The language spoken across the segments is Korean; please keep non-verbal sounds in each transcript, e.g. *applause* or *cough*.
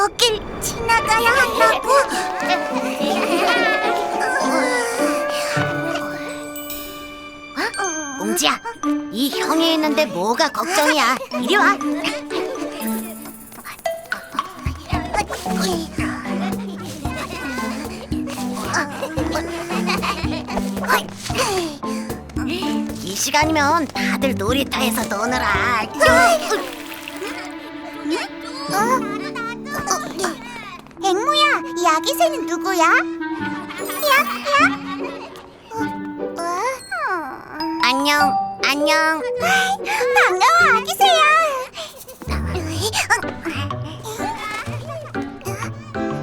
여길 지나가야 한다고? 웅지야, 이 형이 있는데 뭐가 걱정이야? 이리 와. 이 시간이면 다들 놀이터에서 노느라. 야, 이 아기 새는 누구야? 야, 야. 어, 어? 안녕, 안녕. 반가워, 아기 새야.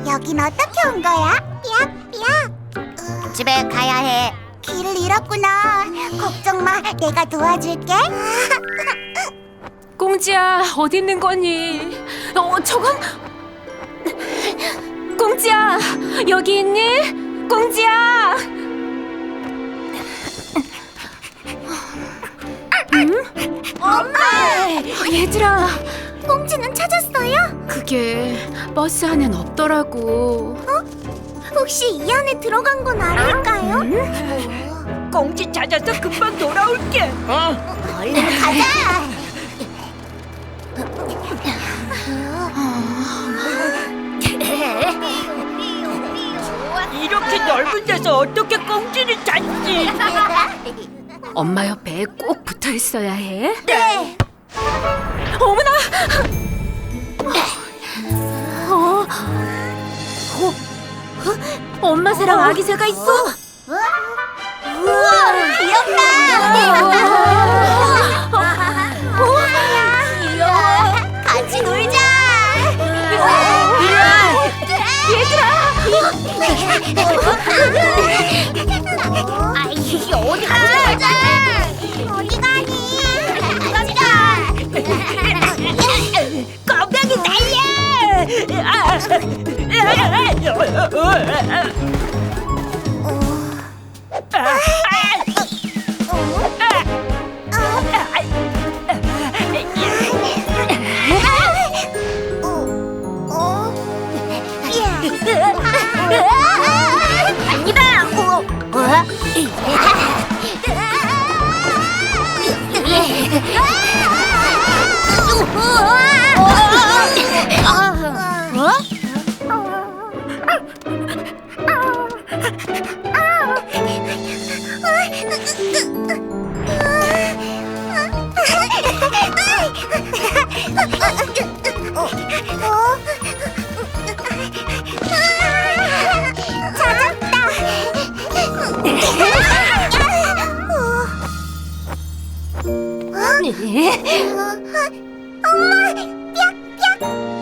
여긴 어떻게 온 거야? 야, 야. 집에 가야 해. 길을 잃었구나. 걱정 마, 내가 도와줄게. 꽁지야 어디 있는 거니? 어 저건 꽁지야 여기 있니? 꽁지야. 엄마! 얘들아 꽁지는 찾았어요? 그게 버스 안엔 없더라고. 혹시 이 안에 들어간 건 아닐까요? 꽁지 찾아서 금방 돌아올게. 얼른 가자. 데서 어떻게 꽁지를 찾지? 엄마 옆에 꼭 붙어 있어야 해. 네. 어머나. 어. 어. 엄마 새랑 아기 새가 있어. 우와, 귀엽다. 귀여워. 같이 놀자. 얘들아. 아이, 어디 가자. 어디 가니? 꽁냥이 달려! 아, 아니다. 아! 어?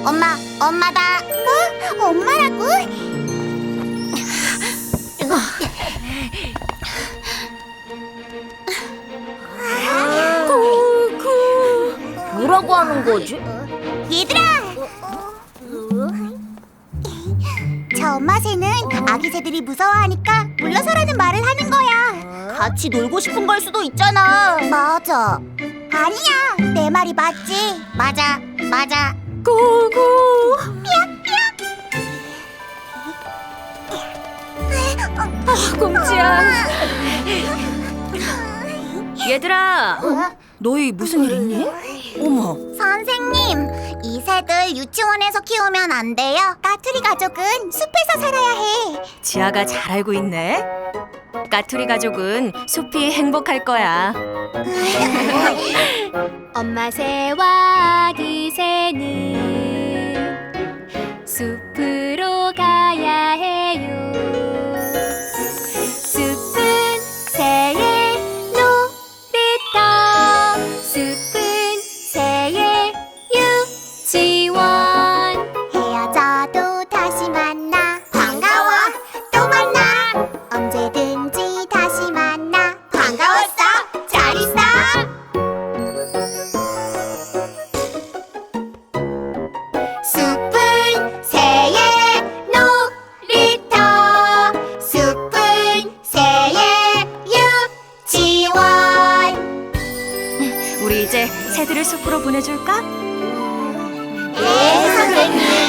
엄마, 엄마다. 어? 엄마라고? 뭐라고 하는 거지? 얘들아! 저 엄마 새는 아기 새들이 무서워하니까 물러서라는 말을 하는 거야. 같이 놀고 싶은 걸 수도 있잖아. 맞아. 아니야, 내 말이 맞지. 맞아, 맞아. 고고. 아, 꽁지야. 얘들아, 너희 무슨 일 있니? 어머, 선생님, 이 새들 유치원에서 키우면 안 돼요. 까투리 가족은 숲에서 살아야 해. 지아가 잘 알고 있네. 까투리 가족은 숲이 행복할 거야. *laughs* 엄마 새와 아기 새는 숲으 이제 새들을 숲으로 보내줄까? 네 선생님